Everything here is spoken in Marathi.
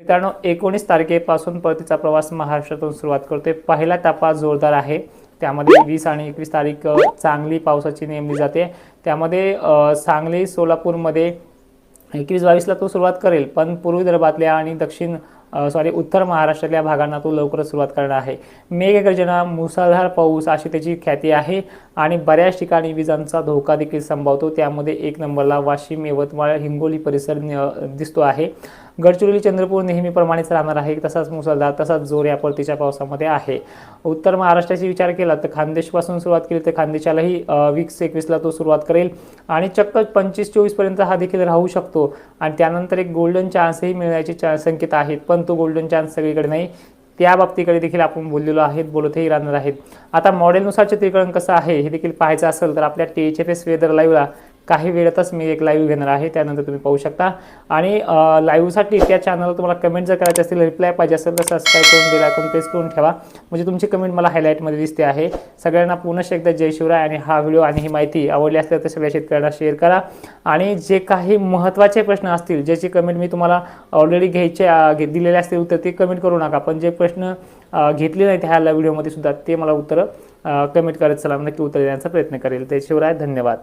मित्रांनो एकोणीस तारखेपासून परतीचा प्रवास महाराष्ट्रातून सुरुवात करतोय. पहिला टप्पा जोरदार आहे. त्यामध्ये वीस आणि एकवीस तारीख चांगली पावसाची नेमली जाते. त्यामध्ये सांगली सोलापूरमध्ये एकवीस बावीसला तो सुरुवात करेल पण पूर्व विदर्भातल्या आणि दक्षिण सॉरी उत्तर महाराष्ट्रातल्या भागांना तो लवकरच सुरुवात करणार आहे. मेघगर्जना मुसळधार पाऊस अशी त्याची ख्याती आहे. आणि बऱ्याच ठिकाणी विजांचा धोका देखील संभावतो. त्यामध्ये एक नंबरला वाशिम यवतमाळ हिंगोली परिसर दिसतो आहे. गडचिरोली चंद्रपूर नेहमीप्रमाणेच राहणार आहे. तसाच मुसळधार तसाच जोर या परतीच्या पावसामध्ये आहे. उत्तर महाराष्ट्राची विचार केला तर खानदेशपासून सुरुवात केली तर खानदेशालाही वीस एकवीसला तो सुरुवात करेल. आणि चक्क पंचवीस चोवीसपर्यंत हा देखील राहू शकतो. आणि त्यानंतर एक गोल्डन चान्सही मिळण्याचे चा संकेत आहेत. पण तो गोल्डन चान्स सगळीकडे नाही. त्या बाबतीकडे देखील आपण बोललेलो आहेत बोलतही राहणार आहेत. आता मॉडेलनुसार चित्रीकरण कसं आहे हे देखील पाहायचं असेल तर आपल्या T H F S weather लाईव्हला काही वेळातच मी एक लाईव्ह घेणार आहे त्यानंतर तुम्ही पाहू शकता. आणि लाईव्हसाठी त्या चॅनलला तुम्हाला कमेंट जर करायचे असतील रिप्लाय पाहिजे असेल तर सबस्क्राईब करून बेल आयकॉन प्रेस करून ठेवा. म्हणजे तुमची कमेंट मला हायलाईटमध्ये दिसते आहे. सगळ्यांना पुनश्च एकदा जय शिवराय आणि हा व्हिडिओ आणि ही माहिती आवडली असेल तर सगळ्या शेतकऱ्यांना शेअर करा. आणि जे काही महत्त्वाचे प्रश्न असतील ज्याची कमेंट मी तुम्हाला ऑलरेडी घ्यायचे घे- दिलेले असतील उत्तर ते कमेंट करू नका. पण जे प्रश्न घेतले नाहीत ह्या व्हिडिओमध्ये सुद्धा ते मला उत्तरं कमेंट करत चला. नक्की उत्तर देण्याचा प्रयत्न करेल. ते शिवराय. धन्यवाद.